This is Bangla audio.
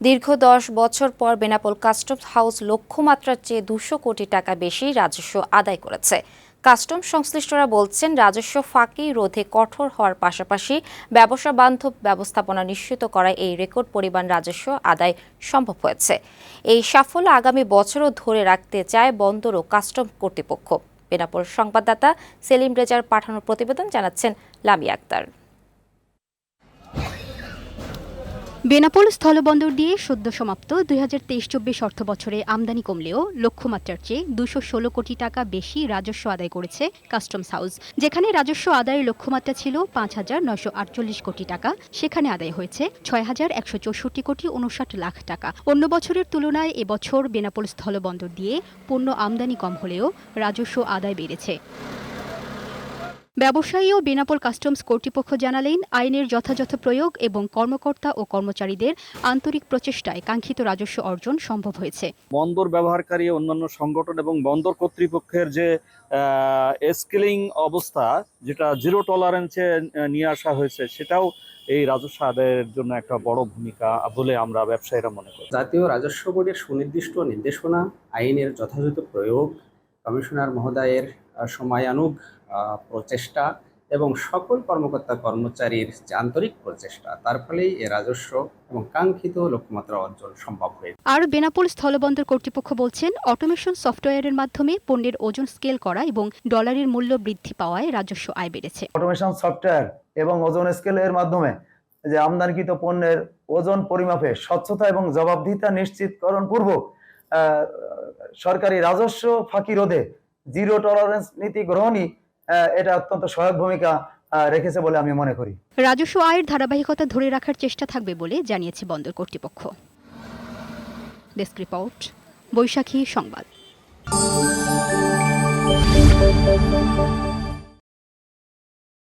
দীর্ঘ দশ বছর পর বেনাপোল কাস্টমস হাউস লক্ষ্যমাত্রার চেয়ে দুশো কোটি টাকা বেশি রাজস্ব আদায় করেছে। কাস্টম সংশ্লিষ্টরা বলছেন, রাজস্ব ফাঁকি রোধে কঠোর হওয়ার পাশাপাশি ব্যবসা বান্ধব ব্যবস্থাপনা নিশ্চিত করায় এই রেকর্ড পরিমাণ রাজস্ব আদায় সম্ভব হয়েছে। এই সাফল্য আগামী বছরও ধরে রাখতে চায় বন্দর ও কাস্টম কর্তৃপক্ষ। বেনাপোল সংবাদদাতা সেলিম রেজার পাঠানো প্রতিবেদন জানাচ্ছেন লামি আক্তার। বেনাপোল স্থলবন্দর দিয়ে সদ্য সমাপ্ত দুই হাজার তেইশ চব্বিশ অর্থ বছরে আমদানি কমলেও লক্ষ্যমাত্রার চেয়ে দুশো ষোলো কোটি টাকা বেশি রাজস্ব আদায় করেছে কাস্টমস হাউস। যেখানে রাজস্ব আদায়ের লক্ষ্যমাত্রা ছিল পাঁচ হাজার নয়শো আটচল্লিশ কোটি টাকা, সেখানে আদায় হয়েছে ছয় হাজার একশো চৌষট্টি কোটি উনষাট লাখ টাকা। অন্য বছরের তুলনায় এবছর বেনাপোল স্থলবন্দর দিয়ে পণ্য আমদানি কম হলেও রাজস্ব আদায় বেড়েছে। ব্যবসায়ী ও বেনাপোল কাস্টমস কর্তৃপক্ষ জানালেন আইনের যথাযথ প্রয়োগ এবং কর্মকর্তা ও কর্মচারীদের আন্তরিক প্রচেষ্টায় কাঙ্ক্ষিত রাজস্ব অর্জন সম্ভব হয়েছে। বন্দর ব্যবহারকারী অন্যান্য সংগঠন এবং বন্দর কর্তৃপক্ষের যে স্কেলিং অবস্থা যেটা জিরো টলারেন্সে নিয়ে আসা হয়েছে সেটাও এই রাজস্ব আদায়ের জন্য একটা বড় ভূমিকা বলে আমরা ব্যবসায়ীরা মনে করি। জাতীয় রাজস্ব বোর্ডের সুনির্দিষ্ট নির্দেশনা আইনের যথাযথ প্রয়োগ কমিশনার মহোদয়ের সময়ানুগ প্রচেষ্টা এবং সকল কর্মকর্তা কর্মচারীর যে আন্তরিক প্রচেষ্টা তার ফলেই এ রাজস্ব এবং কাঙ্ক্ষিত লক্ষ্যমাত্রা অর্জন সম্ভব হয়েছে। আর বেনাপোল স্থলবন্দর কর্তৃপক্ষ বলছেন অটোমেশন সফটওয়্যারের মাধ্যমে পণ্যের ওজন স্কেল করা এবং ডলারের মূল্য বৃদ্ধি পাওয়ায় রাজস্ব আয় বেড়েছে। অটোমেশন সফটওয়্যার এবং ওজন স্কেলের মাধ্যমে যে আমদানিকৃত পণ্যের ওজন পরিমাপে স্বচ্ছতা এবং জবাবদিহিতা নিশ্চিতকরণ পূর্বক সরকারি রাজস্ব ফাঁকি রোধে জিরো টলারেন্স নীতি গ্রহণই এটা অত্যন্ত সহায়ক ভূমিকা রেখেছে বলে আমি মনে করি। রাজস্ব আয়ের ধারাবাহিকতা ধরে রাখার চেষ্টা থাকবে বলে জানিয়েছে বন্দর কর্তৃপক্ষ। ডেস্ক রিপোর্ট, বৈশাখী সংবাদ।